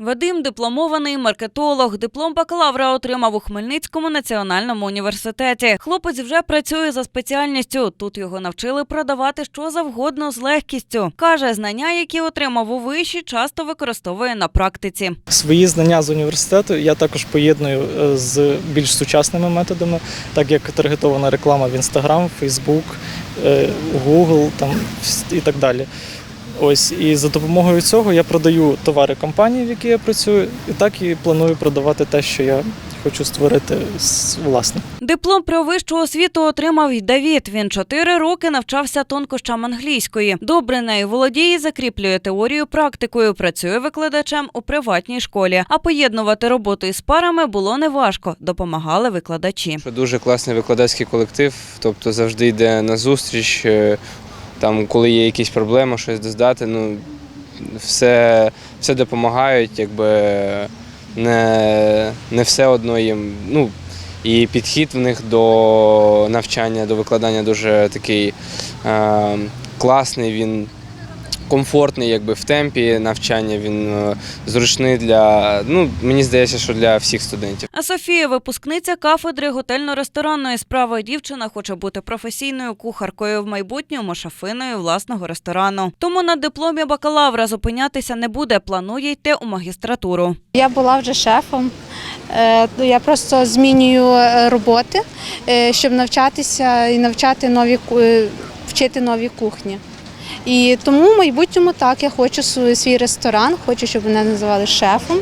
Вадим дипломований маркетолог. Диплом бакалавра отримав у Хмельницькому національному університеті. Хлопець вже працює за спеціальністю. Тут його навчили продавати що завгодно з легкістю. Каже, знання, які отримав у виші, часто використовує на практиці. Свої знання з університету я також поєдную е, з більш сучасними методами, так як таргетована реклама в Facebook, е, Google там, і так далі. Ось і за допомогою цього я продаю товари компанії, в якій я працюю, і так і планую продавати те, що я хочу створити власне. Диплом про вищу освіту отримав й Давід. Він чотири роки навчався тонкощам англійської. Добре нею володіє, закріплює теорію практикою. Працює викладачем у приватній школі. А поєднувати роботу із парами було неважко. Допомагали викладачі. Дуже класний викладацький колектив, тобто завжди йде на зустріч. Там, коли є якісь проблеми, щось доздати, ну все, все допомагають, якби не, не все одно їм. Ну, і підхід в них до навчання, до викладання дуже такий е, класний. Він комфортний, якби в темпі навчання. Він е, зручний для. Ну, мені здається, що для всіх студентів. А Софія, випускниця кафедри готельно-ресторанної справи. Дівчина хоче бути професійною кухаркою в майбутньому шафиною власного ресторану. Тому на дипломі бакалавра зупинятися не буде. Планує йти у магістратуру. Я була вже шефом. Е, ну, Я просто змінюю е, роботи, щоб навчатися і навчати нові ку- вчити нові кухні. І тому в майбутньому так я хочу свій ресторан, хочу, щоб мене називали шефом,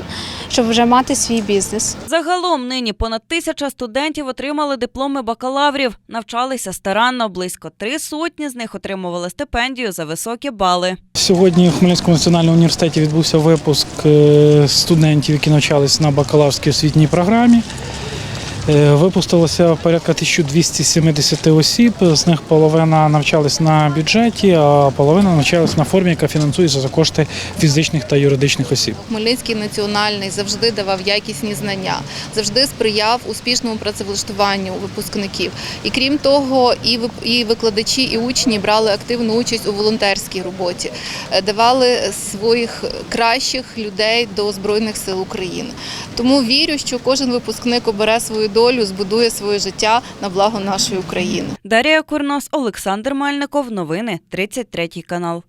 щоб вже мати свій бізнес. Загалом нині понад тисяча студентів отримали дипломи бакалаврів, навчалися старанно. Близько три сотні з них отримували стипендію за високі бали. Сьогодні в Хмельницькому національному університеті відбувся випуск е, студентів, які навчались на бакалаврській освітній програмі. Е, Випустилося порядка 1270 осіб, з них половина навчались на бюджеті, а половина навчалась на формі, яка фінансується за кошти фізичних та юридичних осіб. Хмельницький національний завжди давав якісні знання, завжди сприяв успішному працевлаштуванню випускників. І крім того, і викладачі, і учні брали активну участь у волонтерській роботі, е, давали своїх кращих людей до Збройних сил України. Тому вірю, що кожен випускник обере свою долю, збудує своє життя на благо нашої України. Дарія Курнос, Олександр Мальников. Новини 33 канал.